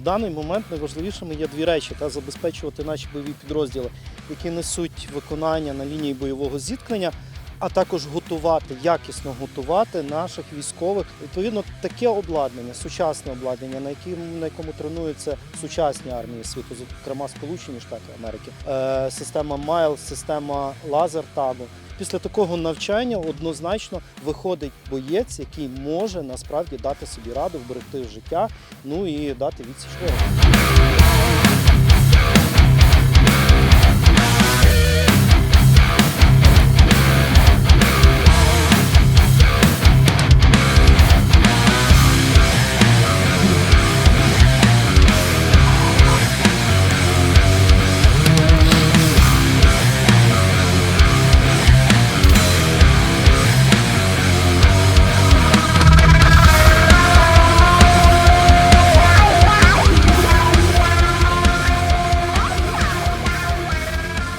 даний момент найважливішими є дві речі: та забезпечувати наші бойові підрозділи, які несуть виконання на лінії бойового зіткнення. А також готувати, якісно готувати наших військових. Відповідно, таке обладнання, сучасне обладнання, на яким на якому тренуються сучасні армії світу, зокрема Сполучені Штати Америки, е, система Майл, система лазер табу. Після такого навчання однозначно виходить боєць, який може насправді дати собі раду, вберегти життя, ну і дати відсіч ворогу.